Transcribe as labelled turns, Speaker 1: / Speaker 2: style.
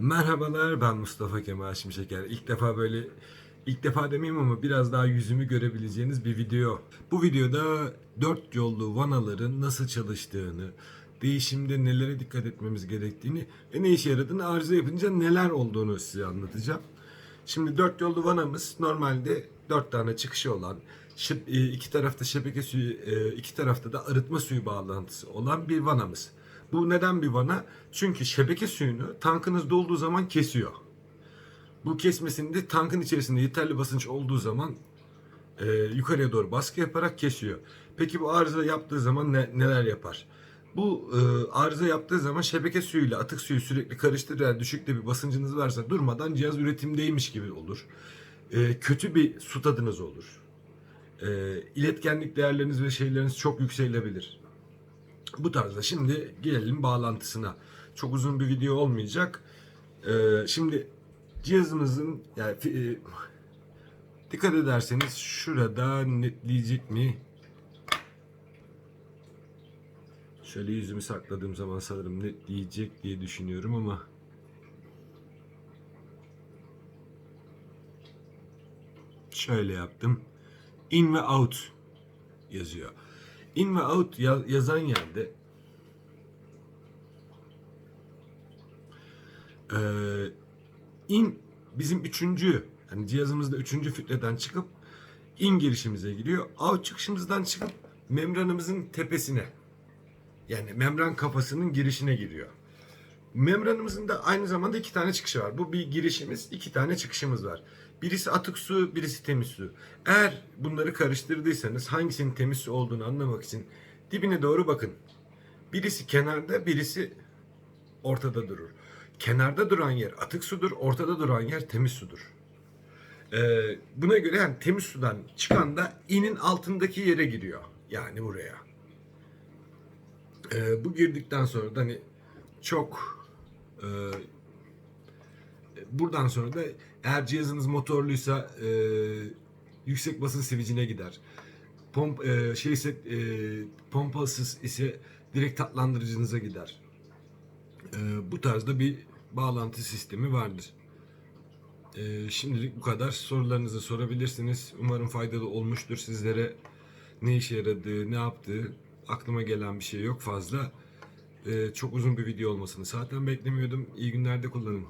Speaker 1: Merhabalar ben Mustafa Kemal Şimşeker. İlk defa böyle ilk defa demeyeyim ama biraz daha yüzümü görebileceğiniz bir video. Bu videoda dört yollu vanaların nasıl çalıştığını, değişimde nelere dikkat etmemiz gerektiğini ve ne işe yaradığını arıza yapınca neler olduğunu size anlatacağım. Şimdi dört yollu vanamız normalde dört tane çıkışı olan, e, iki tarafta şebeke suyu, e, iki tarafta da arıtma suyu bağlantısı olan bir vanamız. Bu neden bir vana? Çünkü şebeke suyunu tankınız dolduğu zaman kesiyor. Bu kesmesinde tankın içerisinde yeterli basınç olduğu zaman e, yukarıya doğru baskı yaparak kesiyor. Peki bu arıza yaptığı zaman ne- neler yapar? Bu e, arıza yaptığı zaman şebeke suyuyla atık suyu sürekli karıştırarak düşükte bir basıncınız varsa durmadan cihaz üretimdeymiş gibi olur. E, kötü bir su tadınız olur. E, iletkenlik değerleriniz ve şeyleriniz çok yükselebilir. Bu tarzda şimdi gelelim bağlantısına. Çok uzun bir video olmayacak. E, şimdi cihazımızın yani e, dikkat ederseniz şurada netleyecek mi? Şöyle yüzümü sakladığım zaman sanırım netleyecek diye düşünüyorum ama şöyle yaptım. In ve out yazıyor. In ve out ya- yazan yerde eee, in bizim üçüncü yani cihazımızda üçüncü filtreden çıkıp in girişimize giriyor. Out çıkışımızdan çıkıp membranımızın tepesine yani membran kafasının girişine giriyor. Membranımızın da aynı zamanda iki tane çıkışı var. Bu bir girişimiz, iki tane çıkışımız var. Birisi atık su, birisi temiz su. Eğer bunları karıştırdıysanız hangisinin temiz su olduğunu anlamak için dibine doğru bakın. Birisi kenarda, birisi ortada durur. Kenarda duran yer atık sudur, ortada duran yer temiz sudur. Ee, buna göre yani temiz sudan çıkan da inin altındaki yere giriyor. Yani buraya. Ee, bu girdikten sonra da hani çok e, buradan sonra da eğer cihazınız motorluysa e, yüksek basınç switch'ine gider. Pomp e, şeyse e, pompasız ise direkt tatlandırıcınıza gider. E, bu tarzda bir bağlantı sistemi vardır. E, şimdilik bu kadar. Sorularınızı sorabilirsiniz. Umarım faydalı olmuştur sizlere. Ne işe yaradığı, ne yaptığı aklıma gelen bir şey yok fazla. E, çok uzun bir video olmasını zaten beklemiyordum. İyi günlerde kullanın.